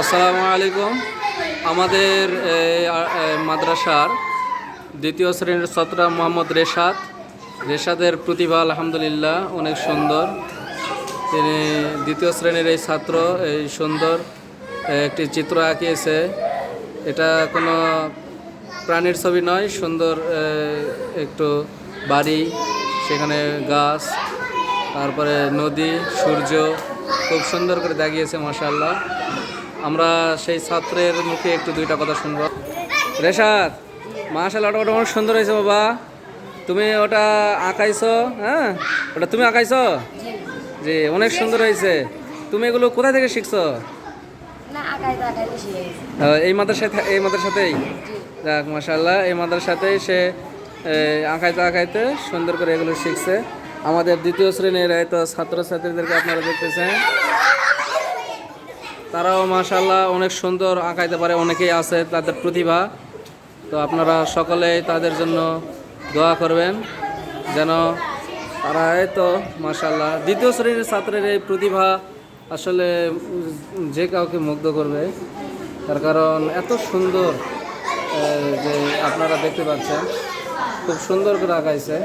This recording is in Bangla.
আসসালামু আলাইকুম। আমাদের মাদ্রাসার দ্বিতীয় শ্রেণির ছাত্র মোহাম্মদ রেশাদ। রেশাদের প্রতিভা আলহামদুলিল্লাহ অনেক সুন্দর। তিনি দ্বিতীয় শ্রেণির এই ছাত্র, এই সুন্দর একটি চিত্র আঁকিয়েছে। এটা কোনো প্রাণীর ছবি নয়, সুন্দর একটু বাড়ি, সেখানে গাছ, তারপরে নদী, সূর্য, খুব সুন্দর করে দাগিয়েছে মাসাল্লাহ আমরা সেই ছাত্রের মুখে একটু দুইটা কথা শুনব। রেশাদ মাশাল্লাহ ওটা ওটা অনেক সুন্দর হয়েছে বাবা। তুমি ওটা আঁকাইছো হ্যাঁ? ওটা তুমি আঁকাইছো? জি অনেক সুন্দর হয়েছে। তুমি এগুলো কোথা থেকে শিখছো? এই মাদ্রাসায় এই মাদ্রাসাতেই? যাক মাশাল্লাহ এই মাদ্রাসাতেই সে আঁকাইতে আঁকাইতে সুন্দর করে এগুলো শিখছে। আমাদের দ্বিতীয় শ্রেণির হয়তো ছাত্রছাত্রীদেরকে আপনারা দেখতেছেন। তারাও মাশাল্লাহ অনেক সুন্দর আঁকাইতে পারে, অনেকেই আছে তাদের প্রতিভা। তো আপনারা সকলেই তাদের জন্য দোয়া করবেন, যেন তারা তো মাশাল্লাহ দ্বিতীয় শ্রেণির ছাত্রের এই প্রতিভা আসলে যে কাউকে মুগ্ধ করবে, তার কারণ এত সুন্দর যে আপনারা দেখতে পাচ্ছেন, খুব সুন্দর করে আঁকাইছে।